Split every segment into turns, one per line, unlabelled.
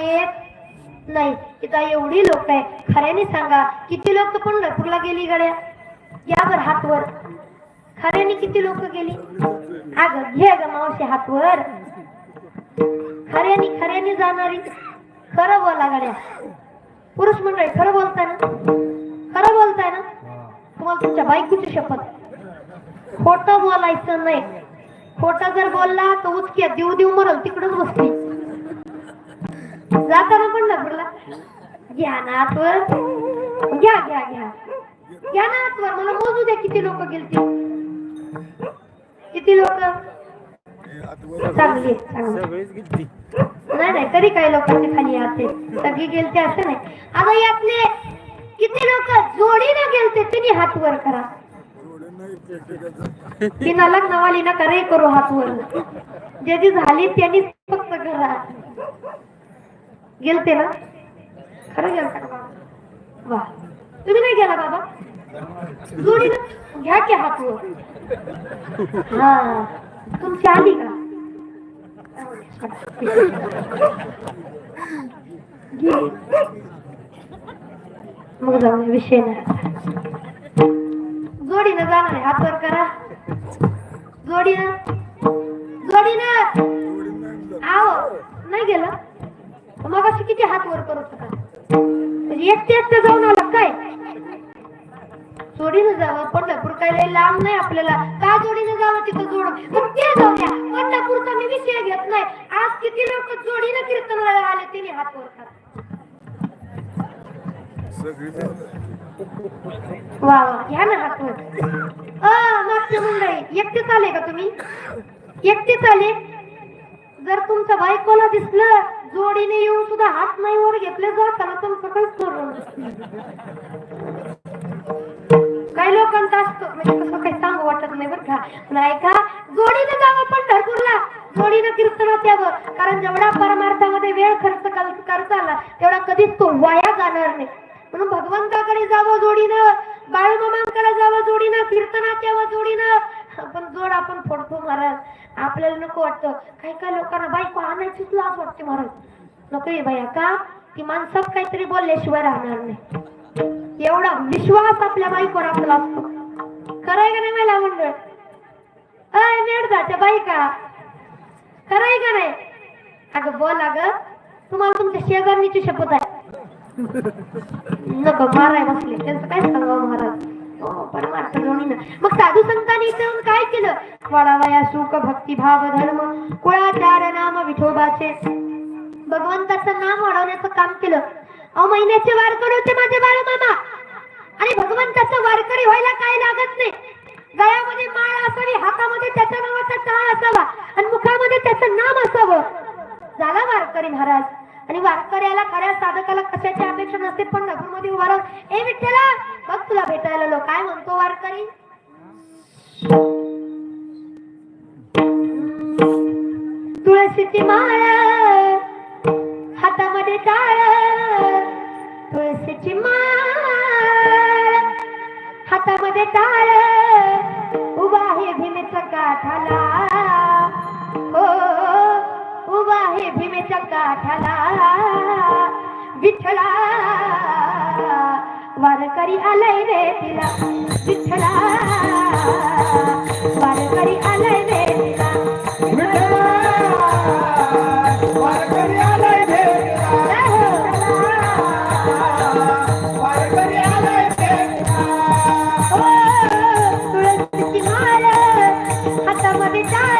येत नाही इथं एवढी लोक आहे खऱ्याने सांगा किती लोक पंढरपूरला गेली गड्या? यावर हातवर. खऱ्याने किती लोक गेली? अग घे ग मावशी हातवर. खऱ्याने खऱ्याने जाणारी. खरं बोला गड्या. पुरुष मंडळी खरं बोलताय ना? खरं बोलताय ना? तुम्हाला तुमच्या बायकोची शपथ. खोटं बोलायचं नाही. खोटं जर बोलला तर उचक्या देऊ देऊ मरल तिकडच बसली. जाताना पंढरपूरला घ्या ना आतवर घ्या घ्या घ्या. घ्या ना आतवर. मला मोजू द्या किती लोक गेलते. किती लोक? चांगली नाही नाही तरी काही लोकांचे खाली आते. सगळी गेलते असं नाही. आता यातले किती लोक? जोडीने गेलते. तिने हात वर करा. ती ना लग्नवाली ना करे करू हात वर ज्याची झाली त्यांनी फक्त करा गेलते ना? खरं गेलता का बाबा? वा. तुम्ही नाही गेला बाबा? जोडीनं घ्या की हात वर. हा. तुमची आली का? घे. मग जाऊ विषय नाही. जोडीनं जाणार आहे. हात वर करा. जोडीनं जोडीनं आहो नाही गेलं? मग किती हात वर करत होता म्हणजे एकटे जाऊन आला काय? जोडीनं जावं पंढरपूर काय लय लांब नाही आपल्याला. का जोडीनं जावं तिथं जोड? मग ते जाऊ द्या पंढरपूरचा मी विषय घेत नाही. आज किती लोक जोडीनं कीर्तनाला आले तिने हात वर करा. वा वा घ्या ना हात वर. अ मागच्या मंडळी एकटेच आले का तुम्ही? एकटेच आले? जर तुमचं बाईक कोणा दिसलं जोडीने येऊन सुद्धा हात नाही वर घेतले जाताना तुमचं काही करून काही लोकांचं असतं म्हणजे कसं काही सांगू वाटत नाही बरं का. पण ऐका जोडीने जावं पंढरपूरला जोडीनं कीर्तनात यावं कारण जेवढा परमार्थामध्ये वेळ खर्च कर- करता आला तेवढा कधीच तो वाया जाणार नाही. म्हणून भगवंताकडे जावं जोडीनं. बाळूमामांकडे जावं जोडीनं. कीर्तनात यावं जोडीनं. पण जोड आपण फोडतो महाराज. आपल्याला नको वाटतं. काही काही लोकांना बायको आणायचीच लाज वाटते महाराज नको ये बाया का? ती माणसात काहीतरी बोलल्याशिवाय राहणार नाही. एवढा विश्वास आपल्या बाईकवर आपला असतो. खरंय का नाही मला मंडळ? अय मेडदाच्या बायका खरंय का? नाही? अगं बोल अगं तुम्हाला तुमच्या शेजारणीची शपथ आहे. नको माराय बसले. त्यांचं काय सांगावं महाराज हो परमार्थ म्हणून मग साधू संतांनी इथे येऊन काय केलं? वाढावया सुख भक्तिभाव धर्म कुळाचार नाम विठोबाचे. भगवंताचं नाम वाढवण्याचं काम केलं. अहो महिन्याचे वारकरी होते माझे बाळमामा. आणि भगवंताचं वारकरी व्हायला काय लागत नाही? गळ्यामध्ये माळ असावी हातामध्ये त्याच्या नावाचा टाळ असावा आणि मुखामध्ये त्याचं नाम असावं. झाला वारकरी महाराज. आणि वारकऱ्याला खऱ्या साधकाला कशाची अपेक्षा नसते पण मध्ये उभा राहून ए विठ्ठला बघ तुला भेटायला लो काय म्हणतो वारकरी? तुळशीची माळ हातामध्ये टाळ तुळशीची माळ हातामध्ये टाळ उभा आहे भीमेच्या काठाला हो उभा आहे भीमेच्या काठाला विठ्ठला. वारकरी आलाय रे तिला. विठ्ठला. वारकरी आलाय रे तुळस हो, तुळशीची माळ हातामध्ये टाळ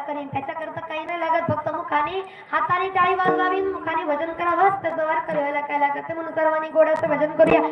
करेन. त्याच्याकरता काही नाही लागत. फक्त मुखाने हाताने टाळी वाजवावी. मुखाने भजन करावं. तर द्वार करायला काय लागत? म्हणून सर्वांनी गोडाचं भजन करूया.